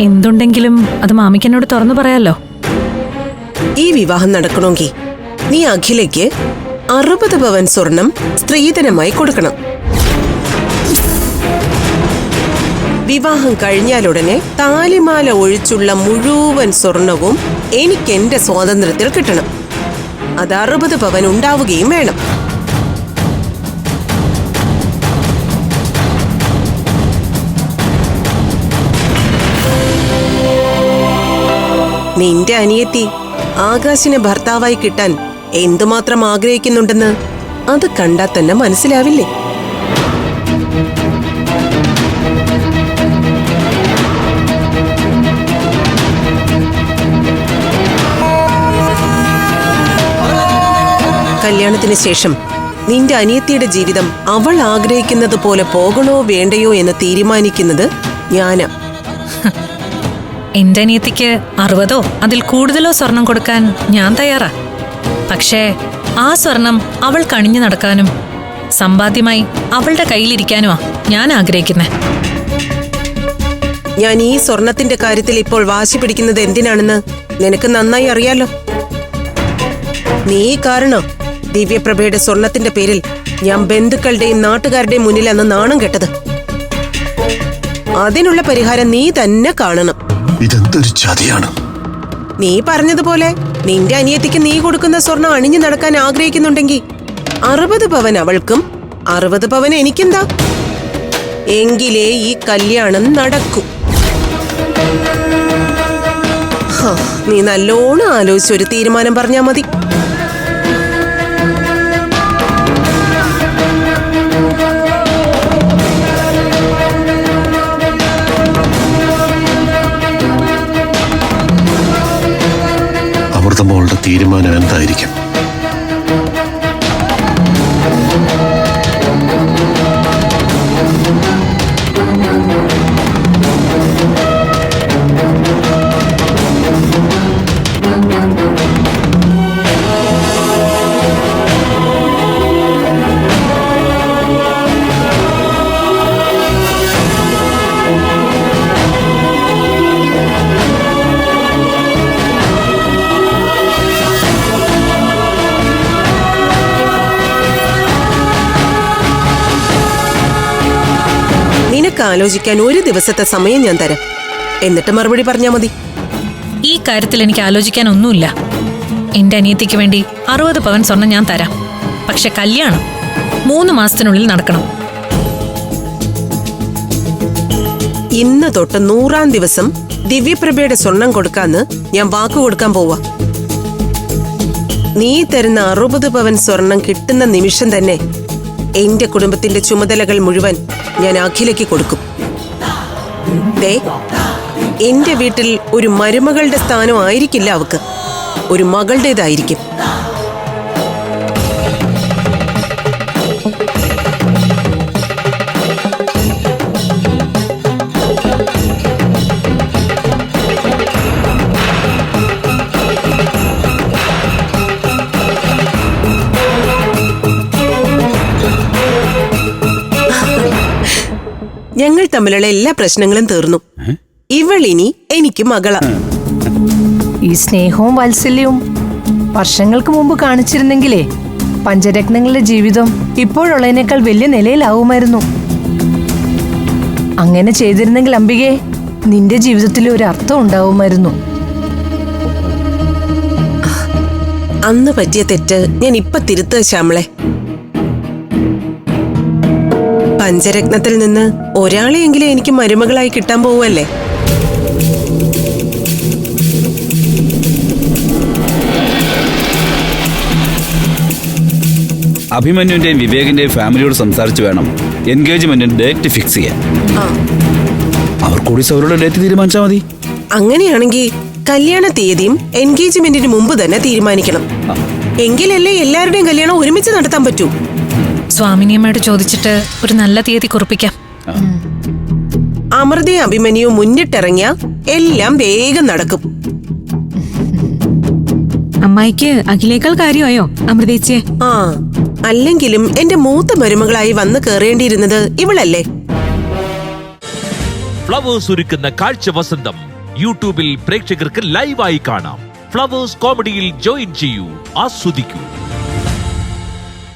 എന്തുണ്ടെങ്കിലും അത് മാമിക്കെന്നോട് തുറന്നു പറയാലോ. ഈ വിവാഹം നടക്കണമെങ്കിൽ നീ അഖിലയ്ക്ക് അറുപത് പവൻ സ്വർണം സ്ത്രീധനമായി കൊടുക്കണം. വിവാഹം കഴിഞ്ഞാലുടനെ താലിമാല ഒഴിച്ചുള്ള മുഴുവൻ സ്വർണവും എനിക്ക് എന്റെ സ്വാതന്ത്ര്യത്തിൽ കിട്ടണം. അത് അറുപത് പവൻ ഉണ്ടാവുകയും വേണം. നിന്റെ അനിയത്തി ആകാശിനെ ഭർത്താവായി കിട്ടാൻ എന്തുമാത്രം ആഗ്രഹിക്കുന്നുണ്ടെന്ന് അത് കണ്ടാൽ തന്നെ മനസ്സിലാവില്ലേ? കല്യാണത്തിന് ശേഷം നിന്റെ അനിയത്തിയുടെ ജീവിതം അവൾ ആഗ്രഹിക്കുന്നത് പോലെ പോകണോ വേണ്ടയോ എന്ന് തീരുമാനിക്കുന്നത് ഞാനാ. എന്റെ അനിയത്തിക്ക് അറുപതോ അതിൽ കൂടുതലോ സ്വർണം കൊടുക്കാൻ ഞാൻ തയ്യാറാ. പക്ഷേ ആ സ്വർണം അവൾ കണിഞ്ഞു നടക്കാനും സമ്പാദ്യമായി അവളുടെ കയ്യിലിരിക്കാനുമാ ഞാൻ ആഗ്രഹിക്കുന്നത് ഞാൻ ഈ സ്വർണത്തിന്റെ കാര്യത്തിൽ ഇപ്പോൾ വാശി പിടിക്കുന്നത് എന്തിനാണെന്ന് നിനക്ക് നന്നായി അറിയാലോ? നീ കാരണം ദിവ്യപ്രഭയുടെ സ്വർണത്തിന്റെ പേരിൽ ഞാൻ ബന്ധുക്കളുടെയും നാട്ടുകാരുടെയും മുന്നിൽ അന്ന് നാണം കെട്ടത്. അതിനുള്ള പരിഹാരം നീ തന്നെ കാണണം. ഇതെന്തൊരു ചതിയാണ്? നീ പറഞ്ഞതുപോലെ നിന്റെ അനിയത്തിക്ക് നീ കൊടുക്കുന്ന സ്വർണം അണിഞ്ഞു നടക്കാൻ ആഗ്രഹിക്കുന്നുണ്ടെങ്കിൽ അറുപത് പവൻ അവൾക്കും അറുപത് പവൻ എനിക്കെന്താ? എങ്കിലേ ഈ കല്യാണം നടക്കൂ. നീ നല്ലോണം ആലോചിച്ചൊരു തീരുമാനം പറഞ്ഞാ മതി. തീരുമാനം എന്തായിരിക്കും നിനക്ക് ആലോചിക്കാൻ ഒരു ദിവസത്തെ സമയം ഞാൻ തരാം. എന്നിട്ട് മറുപടി പറഞ്ഞാ മതി. ഈ കാര്യത്തിൽ എനിക്ക് ആലോചിക്കാൻ ഒന്നുമില്ല എന്റെ അനിയത്തിക്ക് വേണ്ടി അറുപത് പവൻ സ്വർണം ഞാൻ തരാം. പക്ഷെ കല്യാണം മൂന്ന് മാസത്തിനുള്ളിൽ നടക്കണം. ഇന്ന് തൊട്ട് നൂറാം ദിവസം ദിവ്യപ്രഭയുടെ സ്വർണം കൊടുക്കാന്ന് ഞാൻ വാക്ക് കൊടുക്കാൻ പോവാ. നീ തരുന്ന അറുപത് പവൻ സ്വർണം കിട്ടുന്ന നിമിഷം തന്നെ എന്റെ കുടുംബത്തിന്റെ ചുമതലകൾ മുഴുവൻ ഞാൻ അഖിലയ്ക്ക് കൊടുക്കും. എന്റെ വീട്ടിൽ ഒരു മരുമകളുടെ സ്ഥാനം ആയിരിക്കില്ല അവക്ക്. ഒരു മകളുടേതായിരിക്കും. ഞങ്ങൾ തമ്മിലുള്ള എല്ലാ പ്രശ്നങ്ങളും തീർന്നു. ഇവളിനി ഇനി എനിക്ക് മകള. ഈ സ്നേഹവും വാത്സല്യവും വർഷങ്ങൾക്ക് മുമ്പ് കാണിച്ചിരുന്നെങ്കിലേ പഞ്ചരത്നങ്ങളുടെ ജീവിതം ഇപ്പോഴുള്ളതിനേക്കാൾ വലിയ നിലയിലാവുമായിരുന്നു. അങ്ങനെ ചെയ്തിരുന്നെങ്കിൽ അംബികെ നിന്റെ ജീവിതത്തിൽ ഒരു അർത്ഥം ഉണ്ടാവുമായിരുന്നു. അന്ന് പറ്റിയ തെറ്റ് ഞാൻ ഇപ്പൊ തിരുത്തുക ശ്യാമളെ. പഞ്ചരത്നത്തിൽ നിന്ന് ഒരാളെയെങ്കിലും എനിക്ക് മരുമകളായി കിട്ടാൻ പോവല്ലേ അഭിമന്യുന്റെയും വിവേകിന്റെയും ഫാമിലിയോട് സംസാരിച്ച് വേണം എൻഗേജ്മെന്റിന് ഡേറ്റ് ഫിക്സ് ചെയ്യാൻ. അവർ കൂടി അവരുടെ ഡേറ്റ് തീരുമാനിച്ചാൽ മതി. അങ്ങനെയാണെങ്കിൽ കല്യാണ തീയതിയും എൻഗേജ്മെന്റിന് മുമ്പ് തന്നെ തീരുമാനിക്കണം. എങ്കിലല്ലേ എല്ലാവരുടെയും കല്യാണം ഒരുമിച്ച് നടത്താൻ പറ്റൂ. സ്വാമിനിയമ്മയോട് ചോദിച്ചിട്ട് ഒരു നല്ല തീയതി കുറിപ്പിക്കാം. അമൃതയും അഭിമന്യു മുന്നിട്ടിറങ്ങിയ എല്ലാം വേഗം നടക്കും. അമ്മായിക്ക് അഖിലേക്കാൾ കാര്യമായോ അമൃതേച്ചിയെ ആ അല്ലെങ്കിലും എന്റെ മൂത്ത മരുമകളായി വന്ന് കയറേണ്ടിയിരുന്നത് ഇവളല്ലേ? ഫ്ലവേഴ്സ് ഒരുക്കുന്ന കാഴ്ച വസന്തം യൂട്യൂബിൽ പ്രേക്ഷകർക്ക് ലൈവായി കാണാം. ഫ്ലവേഴ്സ് കോമഡിയിൽ ജോയിൻ ചെയ്യൂ ആസ്വദിക്കൂ.